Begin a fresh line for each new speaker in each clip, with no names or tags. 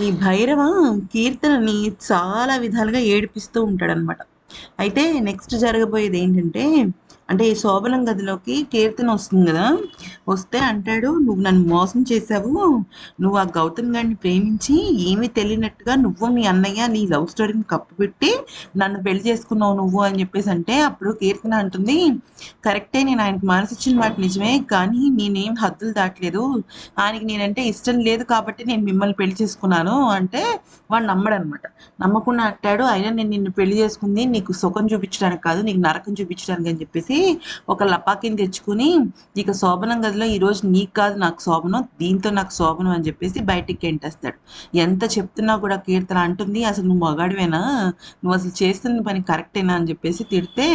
ఈ భైరవ కీర్తనని చాలా విధాలుగా ఏడిపిస్తూ ఉంటాడనమాట అయితే నెక్స్ట్ జరగబోయేది ఏంటంటే అంటే ఈ శోభనం గదిలోకి కీర్తన వస్తుంది కదా. వస్తే అంటాడు నువ్వు నన్ను మోసం చేసావు నువ్వు ఆ గౌతమ్ గారిని ప్రేమించి ఏమీ తెలియనట్టుగా నువ్వు మీ అన్నయ్య నీ లవ్ స్టోరీని కప్పుపెట్టి నన్ను పెళ్ళి చేసుకున్నావు నువ్వు అని చెప్పేసి అంటే అప్పుడు కీర్తన అంటుంది కరెక్టే నేను ఆయనకు మనసిచ్చిన మాట నిజమే కానీ నేనేం హద్దులు దాటలేదు. ఆయనకి నేనంటే ఇష్టం లేదు కాబట్టి నేను మిమ్మల్ని పెళ్ళి చేసుకున్నాను అంటే వాడు నమ్మడనమాట. నమ్మకుండా అంటాడు అయినా నేను నిన్ను పెళ్ళి చేసుకుంది నీకు సుఖం చూపించడానికి కాదు నీకు నరకం చూపించడానికి అని చెప్పేసి ఒక లపాకిని తెచ్చుకుని ఇక శోభనం గదిలో ఈరోజు నీకు కాదు నాకు శోభనం దీంతో నాకు శోభనం అని చెప్పేసి బయటికి ఎంటేస్తాడు ఎంత చెప్తున్నా కూడా కీర్తన అంటుంది. అసలు నువ్వు మగాడివేనా? నువ్వు అసలు చేస్తున్న పని కరెక్టేనా? అని చెప్పేసి తిడితే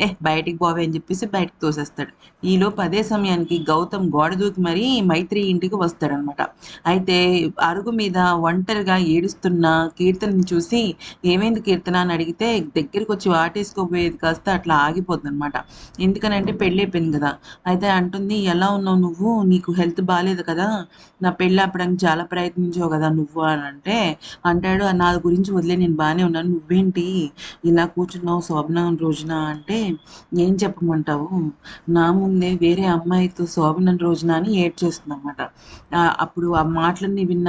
ఏ బయటికి పోవే అని చెప్పేసి బయటకు తోసేస్తాడు. ఈలోపు అదే సమయానికి గౌతమ్ గోడ దూకి మరీ మైత్రి ఇంటికి వస్తాడనమాట. అయితే అరుగు మీద ఒంటరిగా ఏడుస్తున్న కీర్తనని చూసి ఏమైంది కీర్తన? అని అడిగితే దగ్గరికి వచ్చి వాటేసుకోబోయేది కాస్త అట్లా ఆగిపోతుంది అనమాట. ఎందుకనంటే పెళ్ళి అయిపోయింది కదా. అయితే అంటుంది ఎలా ఉన్నావు నువ్వు? నీకు హెల్త్ బాగాలేదు కదా. నా పెళ్ళి ఆపడానికి చాలా ప్రయత్నించావు కదా నువ్వు అని అంటే అంటాడు నా గురించి వదిలే నేను బాగానే ఉన్నాను. నువ్వేంటి? ఇలా కూర్చున్నావు శోభనం రోజున అంటే ఏం చెప్పమంటావు? నా ముందే వేరే అమ్మాయితో శోభనం రోజున అని ఏడ్చేస్తుంది అనమాట అప్పుడు ఆ మాటలన్నీ విన్న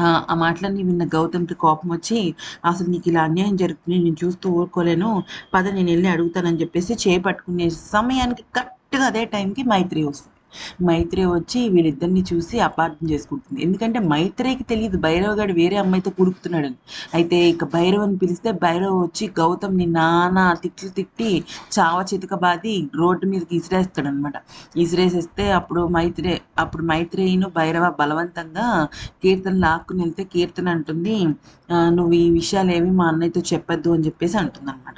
ఆ మాటలన్నీ విన్న గౌతమ్కి కోపం వచ్చి అసలు నీకు ఇలా అన్యాయం జరుగుతుంది నేను చూస్తూ ఊరుకోలేను. పద నేను వెళ్ళి అడుగుతానని చెప్పేసి చేపట్టుకునే సమయానికి కరెక్ట్గా అదే టైంకి మైత్రి వస్తుంది. మైత్రి వచ్చి వీళ్ళిద్దరిని చూసి అపార్థం చేసుకుంటుంది. ఎందుకంటే మైత్రికి తెలియదు భైరవ్ వేరే అమ్మాయితో కురుకుతున్నాడు అయితే ఇక భైరవ్ అని పిలిస్తే భైరవ్ వచ్చి గౌతమ్ని నానా తిట్లు తిట్టి చావ చితక బాది రోడ్డు మీదకి ఇసిరేస్తాడు అనమాట ఇసిరేసేస్తే అప్పుడు మైత్రే అప్పుడు మైత్రేయును భైరవ బలవంతంగా కీర్తన లాక్కుని వెళ్తే కీర్తన అంటుంది నువ్వు ఈ విషయాలు ఏమి మా అన్నయ్యతో చెప్పొద్దు అని చెప్పేసి అంటుంది అనమాట